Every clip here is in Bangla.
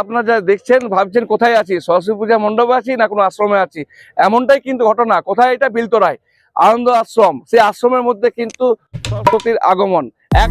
আপনারা যা দেখছেন, ভাবছেন কোথায় আছি? সরস্বতী পূজা মণ্ডপে আছি না কোনো আশ্রমে আছি? এমনটাই কিন্তু ঘটনা। কোথায় এটা? বিলতরায় আনন্দ আশ্রম। সেই আশ্রমের মধ্যে কিন্তু সরস্বতীর আগমন। এক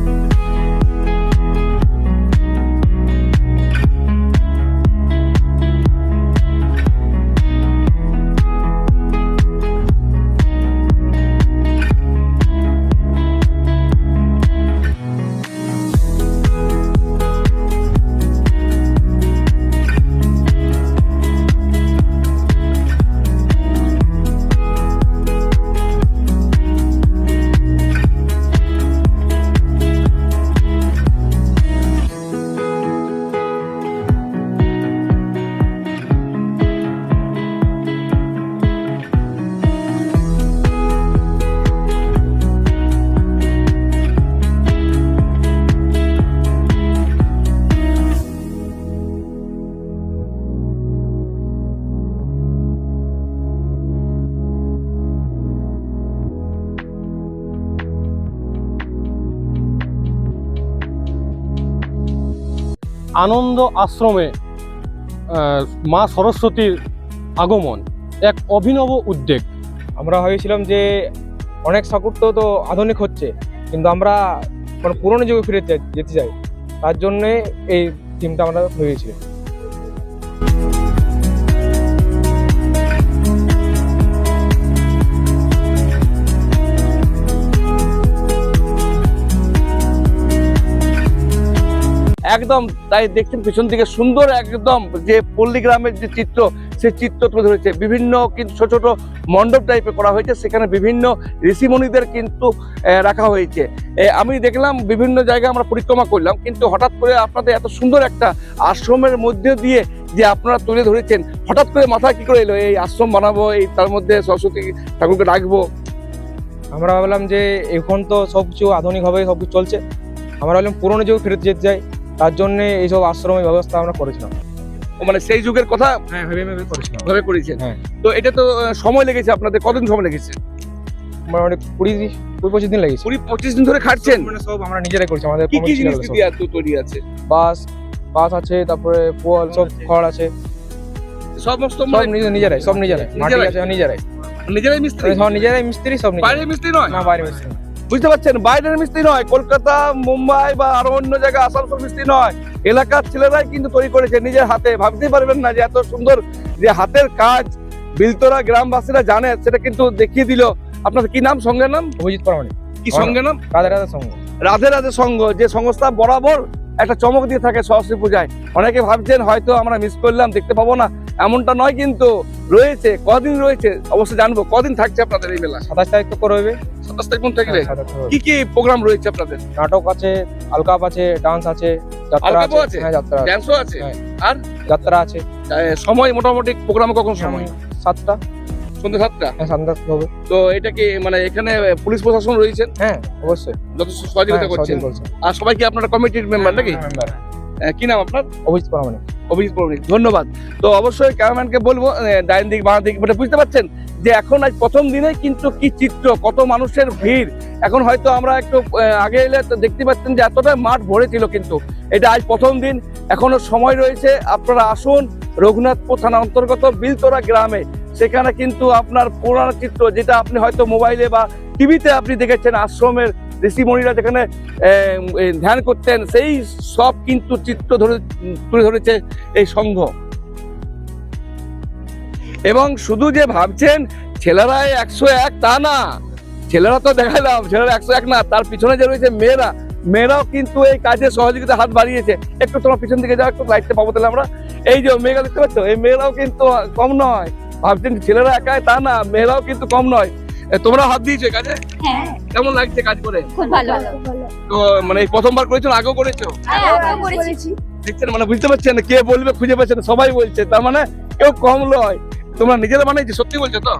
আনন্দ আশ্রমে মা সরস্বতীর আগমন, এক অভিনব উদ্যোগ। আমরা ভেবেছিলাম যে অনেক ঠাকুর তো আধুনিক হচ্ছে, কিন্তু আমরা মানে পুরনো যুগে ফিরে যেতে চাই। তার জন্যে এই থিমটা আমরা ভেবেছি একদম, তাই দেখছেন পিছন দিকে সুন্দর একদম যে পল্লী গ্রামের যে চিত্র, সেই চিত্র তুলে ধরেছে। বিভিন্ন কিন্তু ছোট ছোট মণ্ডপ টাইপের করা হয়েছে, সেখানে বিভিন্ন ঋষিমণিদের কিন্তু রাখা হয়েছে। আমি দেখলাম বিভিন্ন জায়গায় আমরা পরিক্রমা করলাম, কিন্তু হঠাৎ করে আপনাদের এত সুন্দর একটা আশ্রমের মধ্যে দিয়ে যে আপনারা তুলে ধরেছেন, হঠাৎ করে মাথায় কি করে এলো? এই আশ্রম বানাবো, এই তার মধ্যে সরস্বতী ঠাকুরকে ডাকবো? আমরা ভাবলাম যে এখন তো সব কিছু আধুনিকভাবে সব কিছু চলছে। আমরা ভাবলাম পুরনো যুগে ফিরে যেতে চাই। তার জন্যে এইসব আশ্রমের ব্যবস্থা আমরা করেছিলাম। মানে সেই যুগের কথা হ্যাঁ ভেবে করেছেন। হ্যাঁ। তো এটা তো সময় লেগেছে আপনাদের? কতদিন সময় লেগেছে? মোটামুটি কুড়ি কুড়ি পঁচিশ দিন লেগেছে। কুড়ি পঁচিশ দিন ধরে খাটছেন? মানে সব আমরা নিজেরাই করছি আমাদের কি কি জিনিস সব। দিয়ে এত তৈরি আছে? বাস বাস আছে তারপরে পোয়াল সব খড় আছে। সমস্ত সব মানে নিজেরাই সব নিজেরাই। মাটি নিজেরাই? আছে নিজেরাই। নিজেরাই মিস্ত্রি? সব নিজেরাই মিস্ত্রি সব নিজেরাই। মিস্ত্রি নয়? না বাইরে মিস্ত্রি। বুঝতে পারছেন? বাইরের মিস্ত্রি নয় কলকাতা মুম্বাই বা আরও অন্য জায়গায় আসানসোল মিস্ত্রি নয়। এলাকার ছেলেরাই কিন্তু তৈরি করেছে নিজের হাতে। ভাবতেই পারবেন না যে এত সুন্দর যে হাতের কাজ বিলতরা গ্রামবাসীরা জানে সেটা কিন্তু দেখিয়ে দিল। আপনার কি নাম সঙ্গের নাম? অভিজিৎ পরমাণিক। কি সঙ্গে নাম? রাধা রাধা সঙ্গ। রাধে রাধে সংঘ যে সংস্থা বরাবর একটা চমক দিয়ে থাকে সরস্বতী পূজায়। অনেকে ভাবছেন হয়তো আমরা মিস করলাম দেখতে পাবো না। এমনটা নয় কিন্তু। রয়েছে কদিন রয়েছে অবশ্যই জানব কদিন থাকছে আপনাদের এই মেলা? সাতাশ তারিখ তো করবে সাতাশ তারিখ পর্যন্ত থাকবে হ্যাঁ, সাতাশ কি কি প্রোগ্রাম রয়েছে আপনাদের? নাটক আছে আলকাপ আছে ডান্স আছে যাত্রা আছে। আছে? হ্যাঁ যাত্রা আছে। ড্যান্সও আছে? হ্যাঁ। যাত্রা আছে। সময় মোটামুটি প্রোগ্রাম কখন সময়? সাতটা। সন্ধ্যে সাতটা? হ্যাঁ হবে। তো এটা কি মানে এখানে পুলিশ প্রশাসন রয়েছেন? হ্যাঁ অবশ্যই। যথেষ্ট সহযোগিতা হ্যাঁ, করছেন। আর সবাই কি আপনার কমিটির মেম্বার নাকি? কি নাম আপনার? অভিজিৎ পরমাণিক। অভিজিৎ পৌরিক ধন্যবাদ। তো অবশ্যই ক্যামেরাম্যানকে বলব ডাইন দিক, বাঁ দিক বুঝতে পারছেন? যে এখন আজ প্রথম দিনে কিন্তু কি চিত্র, কত মানুষের ভিড়। এখন হয়তো আমরা একটু আগে এলে দেখতে পাচ্ছেন যে এতটা মাঠ ভরে ছিল কিন্তু। এটা আজ প্রথম দিন। এখনও সময় রয়েছে, আপনারা আসুন রঘুনাথপুর থানা অন্তর্গত বিলতরা গ্রামে। সেখানে কিন্তু আপনার পুরানো চিত্র, যেটা আপনি হয়তো মোবাইলে বা টিভিতে আপনি দেখেছেন, আশ্রমের ঋষিমণিরা যেখানে ধ্যান করতেন, সেই সব কিন্তু চিত্র ধরে, তুলে ধরেছে এই সংঘ। এবং শুধু যে ভাবছেন ছেলেরাই একশো এক তা না। ছেলেরা তো দেখালাম, ছেলেরা একশো এক না, তার পিছনে যে রয়েছে মেয়েরা, মেয়েরাও কিন্তু এই কাজে সহযোগিতা হাত বাড়িয়েছে। একটু তোমার পিছন দিকে যাও, একটু লাইটটা পাবো তাহলে আমরা। এই যে মেয়েরা দেখতে পাচ্ছ, এই মেয়েরাও কিন্তু কম নয়। ভাবছেন ছেলেরা একাই তা না, মেয়েরাও কিন্তু কম নয়। তোমরা হাত দিয়েছ কাজে? হ্যাঁ। কেমন লাগছে কাজ করে? খুব ভালো তো মানে প্রথমবার করেছ আগেও করেছ? হ্যাঁ দেখছেন মানে বুঝতে পারছেন কে বলবে খুঁজে পাচ্ছেন সবাই বলছে তার মানে কেউ কম নয় তোমরা নিজেরা বানিয়েছো সত্যি বলছো তো?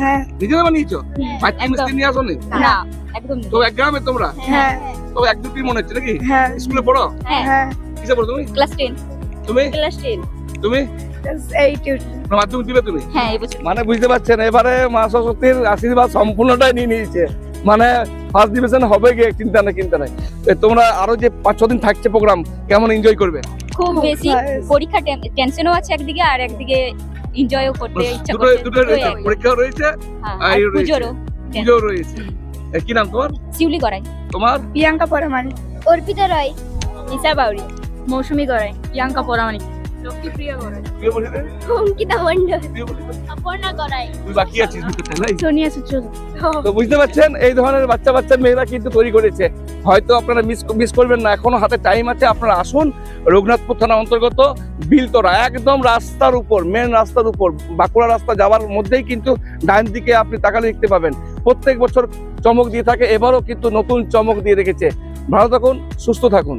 হ্যাঁ। নিজেরা বানিয়েছো? পাঁচ মিস্ত্রি নিয়ে আসো নি না। তো এক গ্রামে তোমরা? হ্যাঁ। তো এক দুটি মনে হচ্ছে নাকি? হ্যাঁ। স্কুলে পড়ো? হ্যাঁ। কিসে পড়ো তুমি? ক্লাস 10 তুমি? ক্লাস 10 তুমি? এই মাধ্যমিক দিবে তুমি? হ্যাঁ এই বছর। মানে বুঝতে পারছেন এবারে মা সরস্বতীর আশীর্বাদ সম্পূর্ণটাই নিয়ে নিয়েছে। মানে ফার্স্ট ডিভিশন হবে গিয়ে চিন্তা নেই চিন্তা নেই। তোমরা আরও যে পাঁচ ছ দিন থাকছে প্রোগ্রাম কেমন এনজয় করবে? খুব বেশি পরীক্ষা টেনশনও আছে একদিকে আর একদিকে এনজয়ও করতে ইচ্ছা করছে দুটো পরীক্ষাও রয়েছে হ্যাঁ, আর রয়েছে। পুজোরও কি নাম তোমার? শিউলি গড়াই। তোমার? প্রিয়াঙ্কা পরমানি অর্পিতা রায় নিশা বাউরি। মৌসুমী গড়াই প্রিয়াঙ্কা পরামানিক লক্ষ্মীপ্রিয়া গড়াই কে বলিস অঙ্কিতা মন্ডল কে বলিস রে? অপর্ণা গড়াই। তুই বাকি আছিস ভিতরটা, নাই? সোনিয়া সুচল। তো বুঝতে পারছেন এই ধরনের বাচ্চা বাচ্চা মেয়েরা কিন্তু তৈরি করেছে। হয়তো আপনারা মিস মিস করবেন না এখনও হাতে টাইম আছে আপনারা আসুন। রঘুনাথপুর থানা অন্তর্গত বিলতরা একদম রাস্তার উপর মেন রাস্তার উপর বাঁকুড়া রাস্তা যাওয়ার মধ্যেই কিন্তু ডান দিকে আপনি তাকালে দেখতে পাবেন। প্রত্যেক বছর চমক দিয়ে থাকে এবারও কিন্তু নতুন চমক দিয়ে রেখেছে। ভালো থাকুন সুস্থ থাকুন।